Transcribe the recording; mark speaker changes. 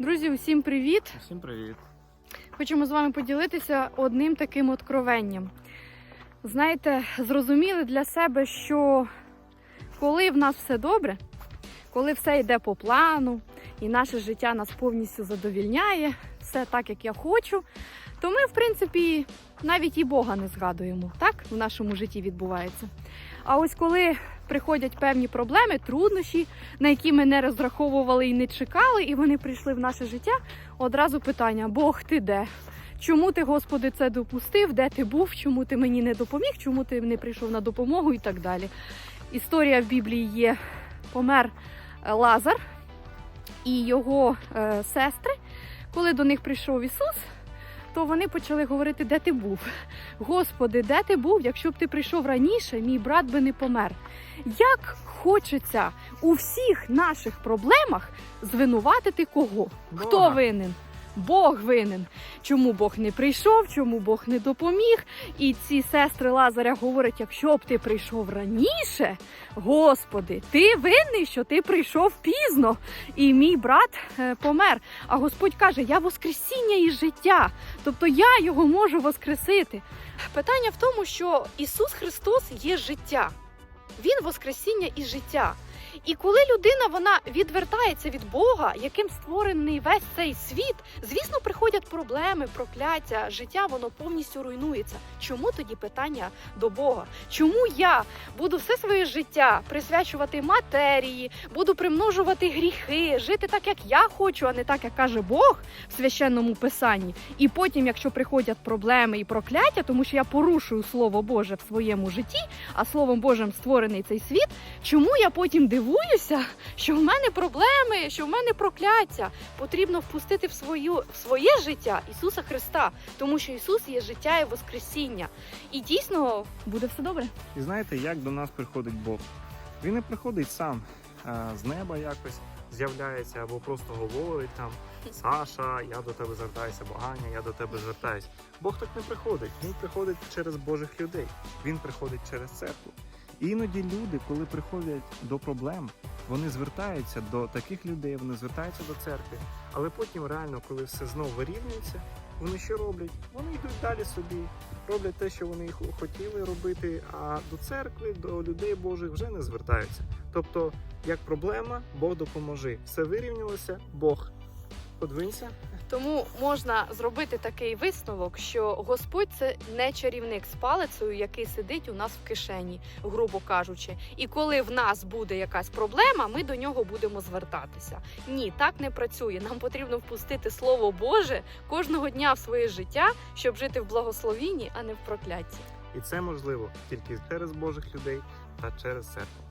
Speaker 1: Друзі, усім привіт!
Speaker 2: Всім привіт.
Speaker 1: Хочемо з вами поділитися одним таким откровенням. Знаєте, зрозуміли для себе, що коли в нас все добре, коли все йде по плану, і наше життя нас повністю задовільняє, все так, як я хочу, то ми, в принципі, навіть і Бога не згадуємо. Так в нашому житті відбувається. А ось коли приходять певні проблеми, труднощі, на які ми не розраховували і не чекали, і вони прийшли в наше життя, одразу питання: Бог, ти де? Чому ти, Господи, це допустив? Де ти був? Чому ти мені не допоміг? Чому ти не прийшов на допомогу і так далі? Історія в Біблії є: помер е, Лазар і його е, сестри. Коли до них прийшов Ісус, то вони почали говорити, де ти був. Господи, де ти був? Якщо б ти прийшов раніше, мій брат би не помер. Як хочеться у всіх наших проблемах звинуватити кого? Хто винен? Бог винен. Чому Бог не прийшов, чому Бог не допоміг? І ці сестри Лазаря говорять: якщо б ти прийшов раніше, Господи, ти винний, що ти прийшов пізно, і мій брат е, помер. А Господь каже: Я Воскресіння і життя, тобто я його можу воскресити. Питання в тому, що Ісус Христос є життя. Він Воскресіння і життя. І коли людина вона відвертається від Бога, яким створений весь цей світ, звісно, приходять проблеми, прокляття, життя воно повністю руйнується. Чому тоді питання до Бога? Чому я буду все своє життя присвячувати матерії, буду примножувати гріхи, жити так, як я хочу, а не так, як каже Бог в священному писанні? І потім, якщо приходять проблеми і прокляття, тому що я порушую слово Боже в своєму житті, а словом Божим створений цей світ. Чому я потім дивуюся, що в мене проблеми, що в мене прокляття? Потрібно впустити в свою в своє життя Ісуса Христа, тому що Ісус є життя і Воскресіння. І дійсно буде все добре.
Speaker 2: І знаєте, як до нас приходить Бог? Він не приходить сам а, з неба якось з'являється або просто говорить там Саша, я до тебе звертаюся, Боганя, я до тебе звертаюся. Бог так не приходить. Він приходить через Божих людей. Він приходить через церкву. Іноді люди, коли приходять до проблем, вони звертаються до таких людей, вони звертаються до церкви. Але потім реально, коли все знову вирівнюється, вони що роблять? Вони йдуть далі собі, роблять те, що вони хотіли робити, а до церкви, до людей Божих вже не звертаються. Тобто, як проблема, Бог допоможи. Все вирівнялося, Бог подвинься.
Speaker 1: Тому можна зробити такий висновок, що Господь це не чарівник з палицею, який сидить у нас в кишені, грубо кажучи. І коли в нас буде якась проблема, ми до нього будемо звертатися. Ні, так не працює. Нам потрібно впустити Слово Боже кожного дня в своє життя, щоб жити в благословінні, а не в проклятті.
Speaker 2: І це можливо тільки через Божих людей та через церкву.